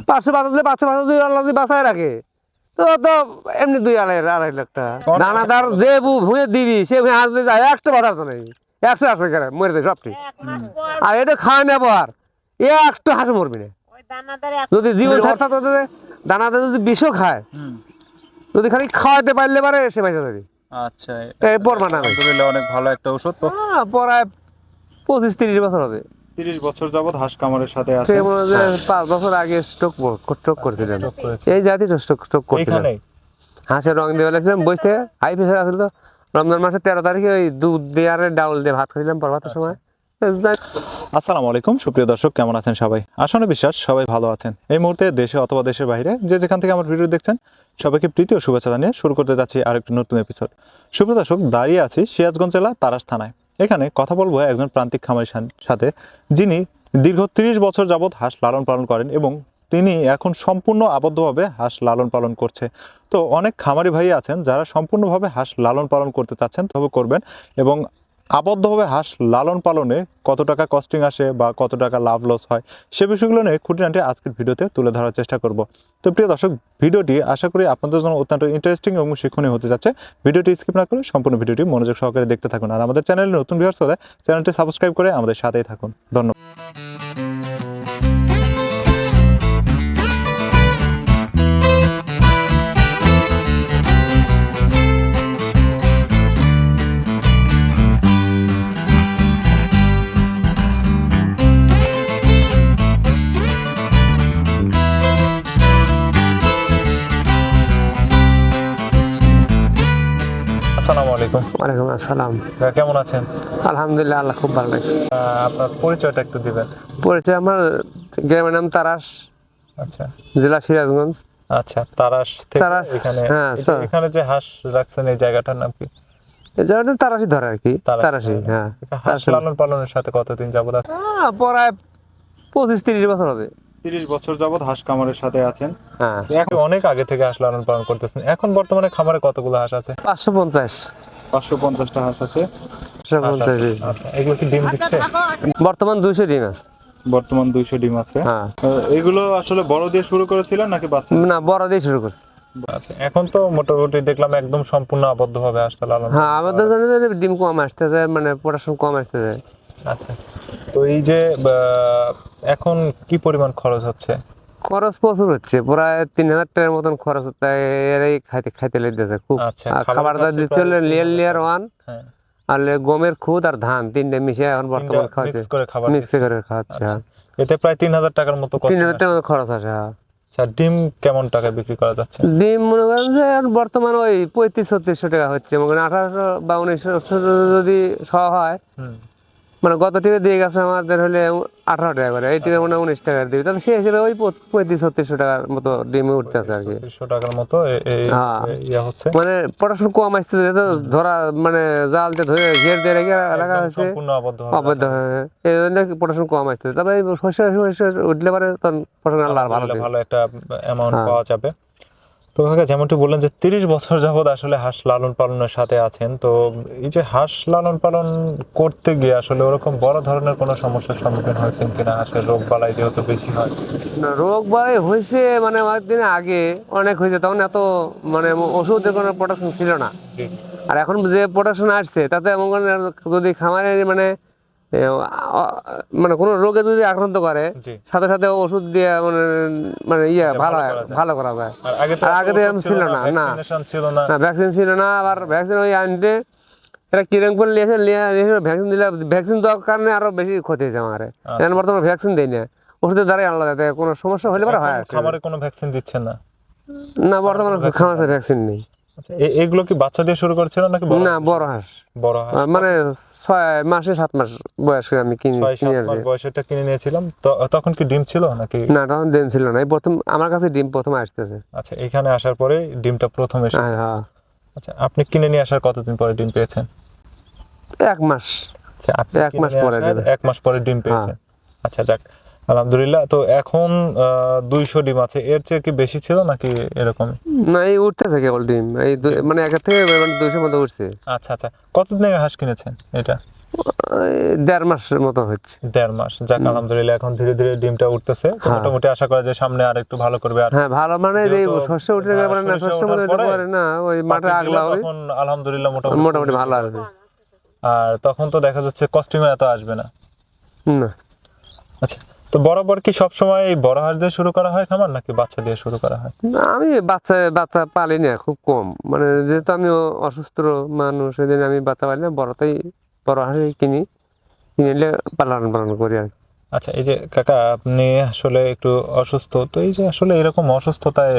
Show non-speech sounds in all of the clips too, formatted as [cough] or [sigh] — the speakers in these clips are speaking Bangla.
[laughs] পাঁচশো বাচ্চা দিলে পাঁচশো বাচ্চা যদি আল্লাহ যদি বাঁচায় রাখে তো তো এমনি দুই আড়াই আড়াই লাখ টাকা। দানাদার যে বু- ভুঁয়ে দিবি সে ভুঁয়ে হাত দিয়ে যায় একটা বাধা তো নেই। একশো একশো করে মরে দেয় সবটি আর এটা খাওয়া নেব আর এ একটা হাঁস মরবি না যদি জীবন থাকতে দানাদার যদি বিষও খায় যদি খালি খাওয়াতে পারলে পারে সে পয়সা দেবে আচ্ছা এই পরমা অনেক ভালো একটা ওষুধ তো। আহ, প্রায় পঁচিশ তিরিশ বছর হবে। তিরিশ বছর যাবত হাঁস কামারের সাথে আছে মনে পাঁচ বছর আগে স্ট্রোক স্ট্রোক করেছিলেন। এই জাতি স্ট্রোক স্ট্রোক করছিলেন। হাঁসের রং দিয়ে বেলাছিলাম বসতে হাই প্রেশার আসলে তো। রমজান মাসের তেরো তারিখে ওই দুধ দিয়ে আর ডাউল দিয়ে ভাত খাইছিলাম পরবাতের সময়। আসসালামু আলাইকুম সুপ্রিয় দর্শক কেমন আছেন সবাই? আসলে বিশ্বাস সবাই ভালো আছেন। এই মুহূর্তে দেশে অথবা দেশের বাইরে যে যেখান থেকে আমার ভিডিও দেখছেন সবাইকে প্রীতি ও শুভেচ্ছা জানিয়ে শুরু করতে যাচ্ছি আরেকটি নতুন এপিসোড সুপ্রিয় দর্শক দাঁড়িয়ে আছি সিরাজগঞ্জ জেলা তারাস থানায়। এখানে কথা বলব একজন প্রান্তিক খামারের সাথে, যিনি দীর্ঘ তিরিশ বছর যাবৎ হাঁস লালন পালন করেন এবং তিনি এখন সম্পূর্ণ আবদ্ধভাবে হাঁস লালন পালন করছে। তো অনেক খামারি ভাই আছেন যারা সম্পূর্ণভাবে হাঁস লালন পালন করতে চাচ্ছেন, তবে করবেন এবং আবদ্ধভাবে হাঁস লালন পালনে কত টাকা কস্টিং আসে বা কত টাকা লাভ লস হয়, সে বিষয়গুলো নিয়ে খুঁটিনাটি আজকের ভিডিওতে তুলে ধরার চেষ্টা করব। তো প্রিয় দর্শক, ভিডিওটি আশা করি আপনাদের জন্য অত্যন্ত ইন্টারেস্টিং এবং শিক্ষণীয় হতে যাচ্ছে। ভিডিওটি স্কিপ না করে সম্পূর্ণ ভিডিওটি মনোযোগ সহকারে দেখতে থাকুন। আর আমাদের চ্যানেলে নতুন ভিউয়ার্স হলে চ্যানেলটি সাবস্ক্রাইব করে আমাদের সাথেই থাকুন। ধন্যবাদ। আলাইকুম। ওয়ালাইকুম আসসালাম। কেমন আছেন? আলহামদুলিল্লাহ আল্লাহ খুব ভালো লাগছে আপনার পরিচয়টা একটু দিবেন। পরিচয় আমার গ্রামের নাম তারাস। আচ্ছা। জেলা সিরাজগঞ্জ। আচ্ছা তারাস থেকে তারাস, এখানে হ্যাঁ, এখানে যে হাঁস রাখছেন এই জায়গাটার নাম কি? এই জায়গাটা তারাসি ধরে আর কি। তারাসি হ্যাঁ। হাঁস লালন পালনের সাথে কতদিন যাবত প্রায় পঁচিশ তিরিশ বছর হবে। তিরিশ বছর যাবত হাঁস খামারের সাথে আছেন। হ্যাঁ। এখন অনেক আগে থেকে হাঁস লালন পালন করতেছেন। এখন বর্তমানে খামারে কতগুলো হাঁস আছে? পাঁচশো পঞ্চাশ। পাঁচশো পঞ্চাশটা হাঁস আছে। পাঁচশো পঞ্চাশ আচ্ছা এগুলো কি ডিম দিচ্ছে? বর্তমান দুইশো ডিম আছে। বর্তমান দুইশো ডিম আছে। হ্যাঁ। এগুলো আসলে বড় দিয়ে শুরু করেছিলেন নাকি বাচ্চা? না বড় দিয়ে শুরু করছে। আচ্ছা এখন তো মোটামুটি দেখলাম একদম সম্পূর্ণ আবদ্ধ ভাবে হাঁসটা লালন হ্যাঁ আমাদের ডিম কম আসতেছে মানে পড়াশোনা কম আসতেছে। আচ্ছা। তো এই যে এখন কি পরিমাণ খরচ হচ্ছে? খরচ প্রচুর হচ্ছে প্রায় তিন হাজার টাকার মতন খরচ এরাই খাইতে খাইতে লেগেছে খুব। আচ্ছা, খাবার দাবার দিচ্ছে লিয়ার লিয়ার ওয়ান আর গমের খুদ আর ধান তিনটে মিশে এখন বর্তমানে খাওয়াচ্ছে। মিক্স করে খাওয়াচ্ছে আচ্ছা। হ্যাঁ। এতে প্রায় তিন হাজার টাকার মতো তিন হাজার। টাকার খরচ আসে হ্যাঁ। আচ্ছা ডিম কেমন টাকা বিক্রি করা যাচ্ছে? ডিম মনে করেন যে বর্তমানে ওই পঁয়ত্রিশ ছত্রিশশো টাকা হচ্ছে মনে করেন আঠারোশো বা উনিশশো যদি শ হয় মানে গত টিপে দিয়ে গেছে আমাদের হলে আঠারো টাকা করে। এই টিপে মনে হয় উনিশ টাকা দিবে। তাহলে সেই হিসেবে ওই পঁয়ত্রিশ ছত্রিশশো টাকার মতো ডিমে উঠতেছে আর কি। টাকার মতো হ্যাঁ। হচ্ছে। মানে পড়াশোনা কম আসতে তো ধরা মানে জাল দিয়ে ধরে ঘের দিয়ে রেখে রাখা হয়েছে অবৈধ হয়ে এই জন্য পড়াশোনা কম আসতে তবে এই শস্য উঠলে পারে তখন পড়াশোনা ভালো ভালো একটা অ্যামাউন্ট। পাওয়া যাবে। তো কাকা যেমনটি বললেন যে তিরিশ বছর যাবত আসলে হাঁস লালন পালনের সাথে আছেন তো এই যে হাঁস লালন পালন করতে গিয়ে আসলে ওরকম বড় ধরনের কোনো সমস্যার সম্মুখীন হয়েছেন কিনা? হাঁসের রোগ বালাই যেহেতু বেশি হয়। না, রোগ বালাই হয়েছে মানে আমার দিনে আগে অনেক হয়েছে তখন এত মানে ওষুধের কোনো প্রোডাকশন ছিল না। আর এখন যে প্রোডাকশন আসছে তাতে এমন যদি খামারে মানে মানে কোনো রোগে যদি আক্রান্ত করে সাথে সাথে ওষুধ দিয়ে মানে মানে ইয়ে ভালো ভালো হয় করা যায়। আগে তো এরকম ছিল না, না। ভ্যাকসিন ছিল না। আবার ভ্যাকসিন ওই আনতে এটা কিরম করে নিয়ে এসে নিয়ে ভ্যাকসিন দিলে ভ্যাকসিন দেওয়ার কারণে আরও বেশি ক্ষতি হয়েছে আমার। আচ্ছা। এখন বর্তমানে ভ্যাকসিন দেয় না। ওষুধের দ্বারাই আনলা যাতে কোনো সমস্যা হলে পরে হয় খামারে কোনো ভ্যাকসিন দিচ্ছেন না। না বর্তমানে খামারে ভ্যাকসিন নেই। আচ্ছা এগুলো কি বাচ্চা দিয়ে শুরু করেছিল নাকি না বড় হাঁস। বড় হাঁস। মানে ছয় মাসে সাত মাস বয়সে আমি কিনে বয়সেটা কিনে নিয়েছিলাম। তখন কি ডিম ছিল নাকি? না তখন ডিম ছিল না। প্রথম আমার কাছে ডিম প্রথম আসতেছে। আচ্ছা এখানে আসার পরে ডিমটা প্রথম এসে হ্যাঁ, হ্যাঁ। আচ্ছা আপনি কিনে নিয়ে আসার কতদিন পরে ডিম পেয়েছেন? এক মাস। আচ্ছা আপনি এক মাস পরে এক মাস পরে ডিম পেয়েছেন। আচ্ছা যাক। আলহামদুলিল্লাহ। তো এখন দুইশো ডিম আছে। এর চেয়ে কি বেশি ছিল নাকি এরকম? না এই উঠতেছে কেবল ডিম। এই মানে একের থেকে মানে দুইশো মতো উঠছে। আচ্ছা আচ্ছা। কতদিন আগে হাঁস কিনেছেন এটা? দেড় মাসের মতো হচ্ছে। দেড় মাস। যাক আলহামদুলিল্লাহ এখন ধীরে ধীরে ডিমটা উঠতেছে। হ্যাঁ। মোটামুটি আশা করা যায় সামনে আর একটু ভালো করবে। আর হ্যাঁ ভালো মানে এই শস্য উঠে হ্যাঁ, পারে না শস্য ওঠার মনে পারে না ওই মাঠে আগলা হয় তখন আলহামদুলিল্লাহ মোটামুটি মোটামুটি ভালো আসবে আর তখন তো দেখা যাচ্ছে কস্টিংও এত আসবে না। না। আচ্ছা। তো বরাবর কি সবসময় এই বড় হাঁস দিয়ে শুরু করা হয় খামার নাকি বাচ্চা দিয়ে শুরু করা হয়? না, আমি বাচ্চা বাচ্চা পালি না খুব কম। মানে যেহেতু আমি অসুস্থ মানুষ সেদিন আমি বাচ্চা পালি না বড়টাই বড় হাঁসি কিনি। কিনে পালন পালন করি আর। আচ্ছা এই যে কাকা আপনি আসলে একটু অসুস্থ তো এই যে আসলে এরকম অসুস্থতায়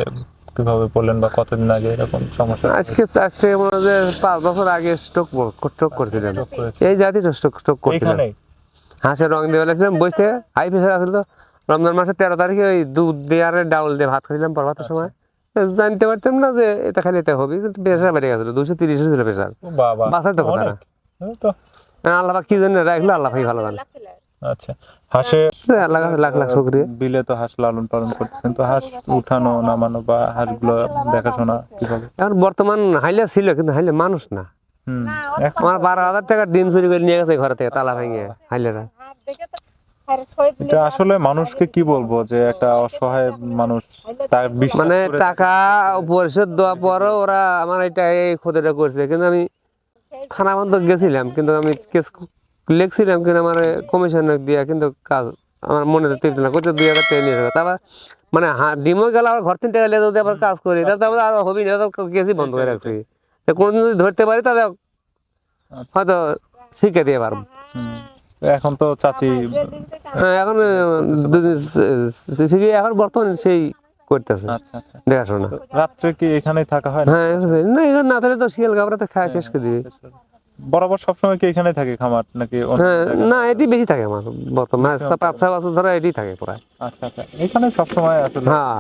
কীভাবে পড়লেন বা কতদিন আগে এরকম সমস্যা আজকে আজ থেকে মনে হয় পাঁচ বছর আগে স্ট্রোক স্ট্রোক করছিলাম। Stroke এই জাতির স্ট্রোক স্ট্রোক করছিলাম। এইখানেই? হাঁসের রং দিয়ে বেলাছিলাম বসে হাই প্রেশার আসলে। তো রমজান মাসের তেরো তারিখে ওই দুধ দিয়ে আর ডাউল দিয়ে ভাত খাইছিলাম পরবাতের সময়। জানতে পারতাম না যে এটা খালি এটা হবে কিন্তু প্রেশার বেড়ে গেছিল দুশো তিরিশ ছিল প্রেশার বাসার তো কথা না। আল্লাহ কি জন্য রাখল আল্লাহ ভাই ভালো জানে। আচ্ছা হাঁসে লাখ লাখ শুক্রিয়া। বিলে তো হাঁস লালন পালন করতেছেন তো হাঁস উঠানো নামানো বা হাঁসগুলো দেখাশোনা কীভাবে? এখন বর্তমান হাইলে ছিল কিন্তু হাইলে মানুষ না। আমার বারো হাজার টাকা ডিম চুরি করে নিয়ে গেছে ঘর থেকে তালা ভেঙে হাইলেরা এটা আসলে মানুষকে কি বলব যে একটা অসহায় মানুষ তার মানে টাকা পরিশোধ দেওয়ার পরও ওরা আমার এটা এই ক্ষতিটা করছে কিন্তু আমি থানা বন্ধ গেছিলাম কিন্তু আমি কেস লিখছিলাম কিন্তু আমার কমিশন দিয়া কিন্তু কাজ আমার মনে তৃপ্তি না করতে দুই হাজার টাকা নিয়ে যাবে। তারপর মানে হ্যাঁ ডিমও গেল আবার ঘর তিন টাকা যদি আবার কাজ করি তাহলে তারপরে আর হবি না তো গেছি বন্ধ করে রাখছি। কোনোদিন যদি ধরতে পারি তাহলে হয়তো শিখে দিয়ে পারব। এখন তো চাচি হ্যাঁ, এখন শিখে এখন বর্তমানে সেই করতেছে। আচ্ছা আচ্ছা। দেখাশোনা। রাত্রে কি এখানেই থাকা হয় হ্যাঁ না এখানে না থাকলে তো শিয়াল গাবরাতে খায় শেষ করে দিবি। বরাবর সবসময় কি এখানে থাকে খামার নাকি হ্যাঁ না এটি বেশি থাকে আমার বর্তমানে। পাঁচ ছয় বছর ধরে এটি থাকে প্রায়। আচ্ছা আচ্ছা। এখানে সবসময় আসলে হ্যাঁ।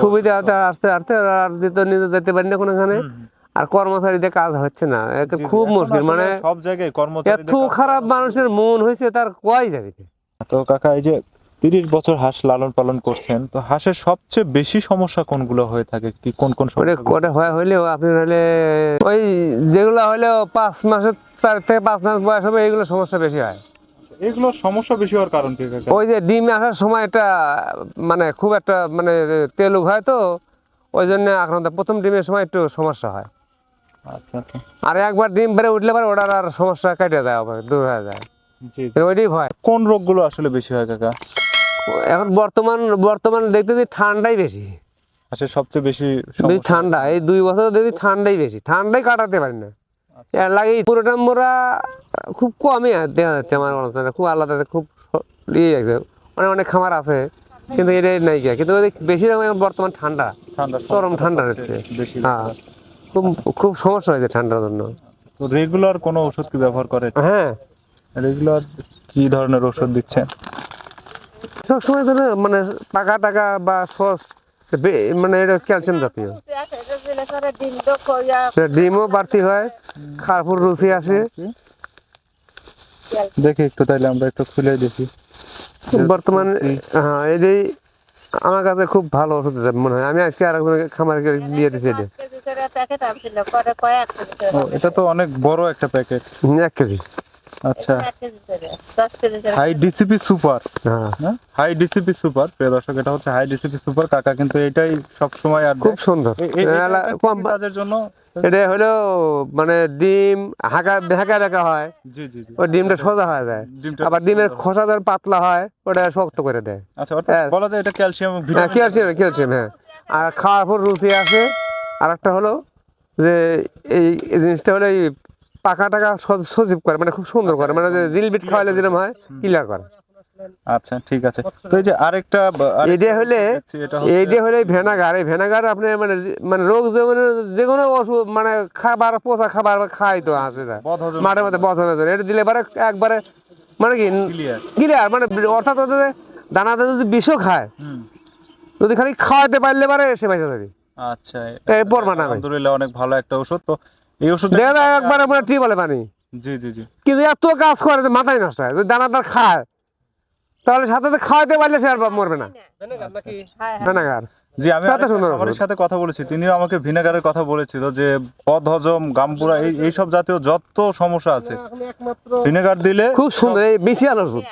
সুবিধা আসতে আসতে আর দিতে নিজে যেতে পারি না কোনোখানে। আর কর্মচারীদের কাজ হচ্ছে না। খুব মুশকিল মানে সব জায়গায় কর্মচারী এত খারাপ মানুষের মন হয়েছে তার কয় যাবে তো কাকা এই যে তিরিশ বছর হাঁস লালন পালন করছেন তো হাঁসের সবচেয়ে বেশি সমস্যা কোনগুলো হয়ে থাকে? কি কোন কোন কটা হয় হইলেও আপনি হলে ওই যেগুলো হইলেও পাঁচ মাসের চার থেকে পাঁচ মাস বয়স হবে এইগুলো সমস্যা বেশি হয়। এগুলো সমস্যা বেশি হওয়ার কারণ কি ওই যে ডিম আসার সময় এটা মানে খুব একটা মানে তেলুক হয় তো ওই জন্য আক্রান্ত প্রথম ডিমের সময় একটু সমস্যা হয়। আচ্ছা আচ্ছা। আর একবার ডিম বেড়ে উঠলে পরে ওটার আর সমস্যা কেটে দেওয়া হবে দূর হয়ে যায়। জি। ওইটাই ভয়। কোন রোগগুলো আসলে বেশি হয় কাকা? এখন বর্তমান বর্তমান দেখতেছি ঠান্ডাই বেশি। হাঁসের সবচেয়ে বেশি বেশি ঠান্ডা এই দুই বছর দেখি ঠান্ডাই বেশি। ঠান্ডাই কাটাতে পারি না। এর লাগে পুরোটা মোরা খুব কমই দেখা যাচ্ছে আমার অনুষ্ঠানে খুব আলাদা খুব ইয়ে আছে। অনেক অনেক খামার আছে কিন্তু এটা নাই কিন্তু ওই বেশি বর্তমান ঠান্ডা। চরম ঠান্ডা হচ্ছে। হ্যাঁ। খুব খুব সমস্যা হয়েছে ঠান্ডার জন্য। তো রেগুলার কোনো ওষুধ কি ব্যবহার করে? হ্যাঁ। রেগুলার কি ধরনের ওষুধ দিচ্ছেন? সবসময় ধরে মানে পাকা টাকা বা সস মানে এটা ক্যালসিয়াম জাতীয়। ডিমও বাড়তি হয় খারপুর রুচি আসে। দেখি একটু তাইলে আমরা একটু খুলে দেখি। বর্তমানে হ্যাঁ এটাই আমার কাছে খুব ভালো ওষুধ মনে হয়। আমি আজকে আর একজনের খামারকে দিয়ে দিচ্ছি এটা। ও এটা তো অনেক বড় একটা প্যাকেট। হুম, এক কেজি। আচ্ছা। Hi DCP super. হ্যাঁ। Hi DCP super. প্রিয় দর্শক এটা হচ্ছে হাই ডিসিপি সুপার। কাকা কিন্তু এটাই সব সময় আর খুব সুন্দর। কাজের জন্য এটা হলো মানে ডিম হাঁকা হাঁকা দেখা হয়। জি জি জি। ওই ডিমটা সোজা হয়ে যায়। আবার ডিমের খোসা পাতলা হয় ওটা শক্ত করে দেয়। আচ্ছা অর্থাৎ হ্যাঁ। বলা যায় এটা ক্যালসিয়াম হ্যাঁ ক্যালসিয়াম ক্যালসিয়াম হ্যাঁ। আর খাওয়ার পর রুচি আছে আর একটা হলো যে এই জিনিসটা হলো এই পাকা টাকা স- সজীব করে মানে খুব সুন্দর করে মানে যে জিলবিট খাওয়ালে যেরকম হয় ক্লিয়ার করে। আচ্ছা ঠিক আছে। তো এই যে আরেকটা এইটা হলে এটা হলে ভেনাগার এই ভেনাগার আপনি মানে মানে রোগ যেমন যে কোনো অসুখ মানে খাবার পচা খাবার খাই তো বদহজম মাঠে মধ্যে বধ হয়ে এটা দিলে পরে একবারে মানে কি ক্লিয়ার মানে অর্থাৎ দানাতে যদি বিষও খায় যদি খালি খাওয়াতে পারলে পারে সে পাইতে যাবে। আচ্ছা এই পরমা নামে। আলহামদুলিল্লাহ অনেক ভালো একটা ওষুধ। তো এই ওষুধ একবারে মানে টিবলে পানি জি জি জি। কিন্তু এত কাজ করে মাথায় নষ্ট হয় যদি দানাদার খায়। তাহলে সাথে সাথে খাওয়াতে পারলে সে আর মরবে না। ভেনাগার জি আমি কত আরেকটা সুন্দর খামারের ওষুধ। সাথে কথা বলেছি। তিনিও আমাকে ভিনেগারের কথা বলেছিল যে পদ হজম গামপুরা এই এইসব জাতীয় যত সমস্যা আছে ভিনেগার দিলে খুব সুন্দর এই বিশাল ওষুধ।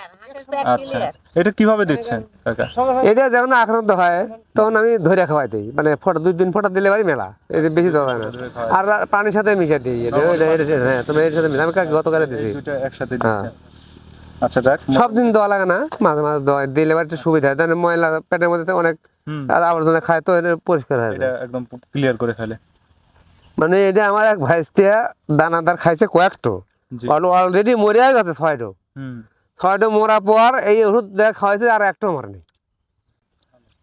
আচ্ছা। এটা কীভাবে দিচ্ছেন কাকা? এটা যখন আক্রান্ত হয় তখন আমি ধরে খাওয়াই দিই। মানে ফটো দুই দিন ফটো দিলে বাড়ি মেলা। এটা বেশি দেওয়া হয় না। আর পানির সাথে মিশাই দিই। হ্যাঁ তুমি এর সাথে মিশাই আমি কাকে গতকালে দিছি। একসাথে হ্যাঁ। আচ্ছা যাক। সব দিন দেওয়া লাগে না। মাঝে মাঝে দেওয়া দিলে একটু সুবিধা হয়। তাহলে ময়লা পেটের মধ্যে অনেক আবর্জনা খায় তো এটা পরিষ্কার হয় এটা একদম ক্লিয়ার করে ফেলে। মানে এটা আমার এক ভাইস্তিয়া দানাদার খাইছে কয়েকটো। অলরেডি মরিয়া গেছে ছয়টো। হুম। ছয়টো মরার পর এই ওষুধ দেখ খাওয়াইছে আর একটা মরেনি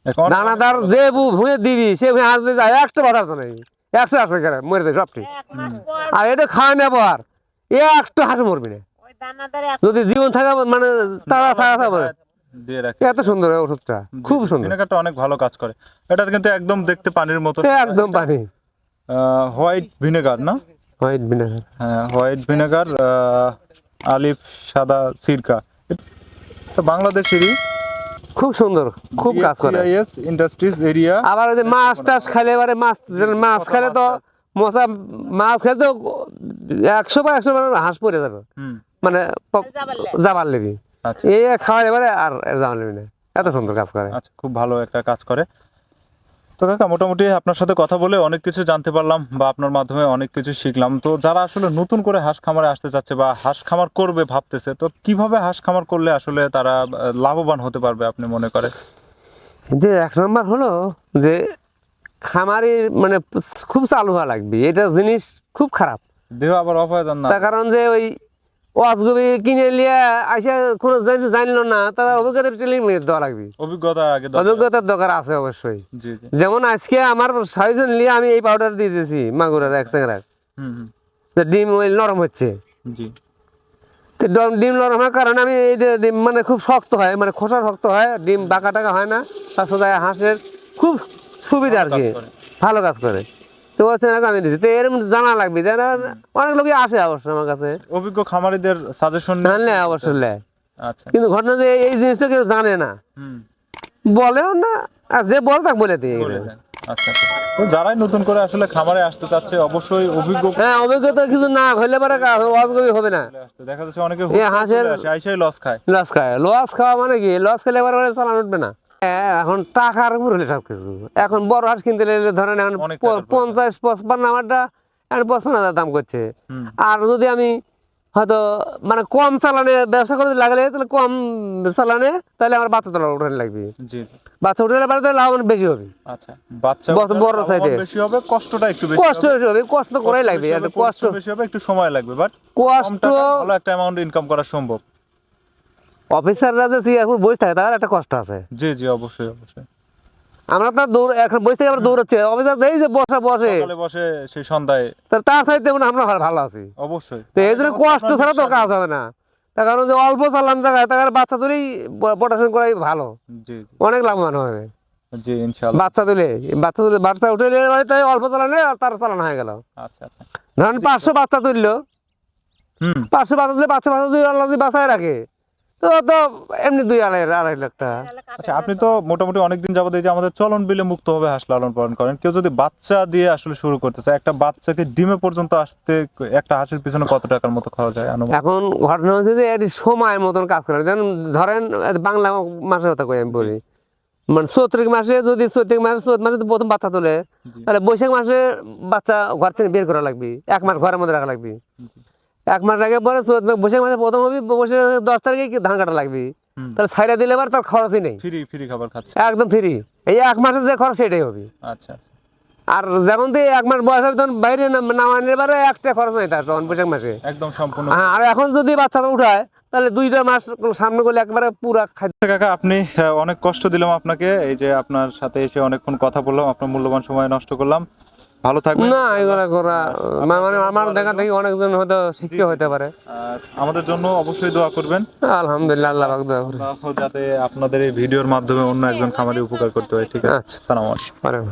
এখন দানাদার যে ভুঁয়ে দিবি সে ভুঁয়ে যায় একটা বাধা তো নেই একশো একশো করে মরে দেয় সবটি আর এটা খাওয়া নেব আর এ একটা হাঁস মরবি না? যদি জীবন থাকা মানে তারা থাকা থাকবে এত সুন্দর ওষুধটা খুব সুন্দর ভিনেগারটা অনেক ভালো কাজ করে এটা কিন্তু একদম দেখতে পানির মতো। একদম পানি। হোয়াইট ভিনেগার না? হোয়াইট ভিনেগার হ্যাঁ হোয়াইট ভিনেগার আলিফ সাদা সিরকা। এটা বাংলাদেশেরই খুব সুন্দর খুব কাজ করে। সিআইএস ইন্ডাস্ট্রিজ এরিয়া আবার ওই যে মাছ টাছ খাইলে এবারে মাছ মাছ খাইলে তো মশা মাছ খেলে তো একশো বা একশো বার হাঁস পড়ে যাবে। মানে জাবার লেবি আচ্ছা। এই খাওয়ার এবারে আর জাবার লেবি না। এত সুন্দর কাজ করে। আচ্ছা খুব ভালো একটা কাজ করে। তো কাকা মোটামুটি আপনার সাথে কথা বলে অনেক কিছু জানতে পারলাম বা আপনার মাধ্যমে অনেক কিছু শিখলাম। তো যারা আসলে নতুন করে হাঁস খামারে আসতে চাচ্ছে বা হাঁস খামার করবে ভাবতেছে তো কীভাবে হাঁস খামার করলে আসলে তারা লাভবান হতে পারবে আপনি মনে করেন? যে এক নম্বর হলো যে খামারি মানে খুব চালু হওয়া লাগবে। এটা জিনিস খুব খারাপ। দেহ আবার অপয়জন না। তার কারণ যে ওই ওয়াজগুবি কিনে নিয়ে আসে কোনো জানি জানলো না তারা অভিজ্ঞতা ট্রেনিং দেওয়া লাগবে। অভিজ্ঞতা আগে অভিজ্ঞতার দরকার আছে অবশ্যই। যেমন আজকে আমার ছয়জন নিয়ে আমি এই পাউডার দিয়ে দিয়েছি মাগুরের এক হুম ডিম ওই নরম হচ্ছে। তো ডিম নরম হওয়ার কারণে আমি এই ডিম মানে খুব শক্ত হয় মানে খোসা শক্ত হয় ডিম বাঁকা টাকা হয় না তার সাথে হাঁসের খুব সুবিধা আর কি। ভালো কাজ করে। তো হচ্ছে না আমি দিচ্ছি তো এরকম জানা লাগবে জানা অনেক লোকই আসে অবশ্য আমার কাছে। অভিজ্ঞ খামারিদের সাজেশন জানলে অবশ্যই। নেয় আচ্ছা। কিন্তু ঘটনা যে এই জিনিসটা কেউ জানে না। হুম। বলেও না আর যে বলে তাকে বলে দিই। আচ্ছা আচ্ছা। যারাই নতুন করে আসলে খামারে আসতে চাচ্ছে অবশ্যই অভিজ্ঞ হ্যাঁ অভিজ্ঞতা কিছু না হইলে পরে অজগবি হবে না। দেখা যাচ্ছে অনেকে হাঁসের- আইসাই লস খায়। লস খায়। লস খাওয়া মানে কি? লস খেলে এবার চালান উঠবে না। এখন টাকার উপর হলে সব কিছু এখন বড় হাঁস কিনতে গেলে ধরেন এখন। পঞ্চাশ পঁচপান্ন আমারটা এখন পঁচপান্ন হাজার দাম করছে। আর যদি আমি হয়তো মানে কম চালানে ব্যবসা করতে লাগলে তাহলে কম চালানে তাহলে আমার বাচ্চা তোলা উঠানে লাগবে। বাচ্চা উঠানে পারে তাহলে লাভবান বেশি হবে। আচ্ছা বাচ্চা বড়- সাইজে। বেশি হবে কষ্টটা একটু বেশি কষ্ট হবে। বেশি হবে কষ্ট করাই লাগবে কষ্ট বেশি হবে একটু সময় লাগবে বাট কষ্ট ভালো একটা অ্যামাউন্ট ইনকাম করা সম্ভব। অফিসাররা যে সিআরপুর বসে থাকে তার একটা কষ্ট আছে। জি জি অবশ্যই অবশ্যই। আমরা তো দৌড় এখন বসে থেকে আমরা দৌড়াচ্ছি। অফিসার দেই যে বসা বসে। বসে সেই সন্ধ্যায়। তার সাথে তেমন আমরা ভালো- আছি। অবশ্যই। তো এই জন্য কষ্ট ছাড়া তো কাজ হবে না। তার কারণ যে অল্প চালান জায়গায় তার বাচ্চা তুলেই পড়াশোনা করাই ভালো। জি অনেক লাভবান হবে। জি ইনশাআল্লাহ। বাচ্চা তুলে বাচ্চা তুলে বাচ্চা উঠে মানে তাই অল্প চালানে আর তার চালানো হয়ে গেল। আচ্ছা আচ্ছা। ধরেন পাঁচশো বাচ্চা তুললো। হুম। পাঁচশো বাচ্চা তুলে পাঁচশো বাচ্চা তুলে আল্লাহ বাঁচায় রাখে তো তো এমনি দুই আড়াই আড়াই লাখ টাকা। আচ্ছা আপনি তো মোটামুটি অনেকদিন যাবত এই যে আমাদের চলন বিলে মুক্ত হবে হাঁস লালন পালন করেন কেউ যদি বাচ্চা দিয়ে আসলে শুরু করতে চায় একটা বাচ্চাকে ডিমে পর্যন্ত আসতে একটা হাঁসের পিছনে কত টাকার মতো খরচ হয়? এখন ঘটনা হচ্ছে যে এটি সময় মতন কাজ করে। যেমন ধরেন বাংলা মাসের কথা কই আমি বলি। মানে চৈত্রিক মাসে যদি চৈত্রিক মাসে চৈত মাসে প্রথম বাচ্চা তোলে। তাহলে বৈশাখ মাসে বাচ্চা ঘর থেকে বের করা লাগবে। এক মাস ঘরের মধ্যে রাখা লাগবে। এক মাস আগে পরে চৈত মাস- প্রথম হবি বৈশাখ দশ তারিখে ধান কাটা লাগবে? তাহলে ছাইড়া দিলে এবার তার খরচই নেই। ফ্রি ফ্রি খাবার খাচ্ছে। একদম ফ্রি। এই এক মাসের যে খরচ সেটাই হবে। আচ্ছা। আর যখন তুই এক মাস বয়স হবে তখন বাইরে নাম- নামানোর এবারে একটা খরচ নেই তার তখন বৈশাখ মাসে। একদম সম্পূর্ণ হ্যাঁ, আর এখন যদি বাচ্চাটা উঠায় তাহলে দুইটা মাস সামনে করলে একবারে পুরা খাদ্য আচ্ছা কাকা আপনি অনেক কষ্ট দিলাম আপনাকে। এই যে আপনার সাথে এসে অনেকক্ষণ কথা বললাম আপনার মূল্যবান সময় নষ্ট করলাম। ভালো থাকবেন। না এগুলা করা মানে আমার দেখা দেখি অনেকজন হয়তো শিক্ষিত হতে পারে। আমাদের জন্য অবশ্যই দোয়া করবেন। আলহামদুলিল্লাহ আল্লাহ পাক দোয়া করবেন যাতে আপনাদের এই ভিডিওর মাধ্যমে অন্য একজন খামারি উপকার করতে পারে। ঠিক আছে। আচ্ছা। সালাম আলাইকুম।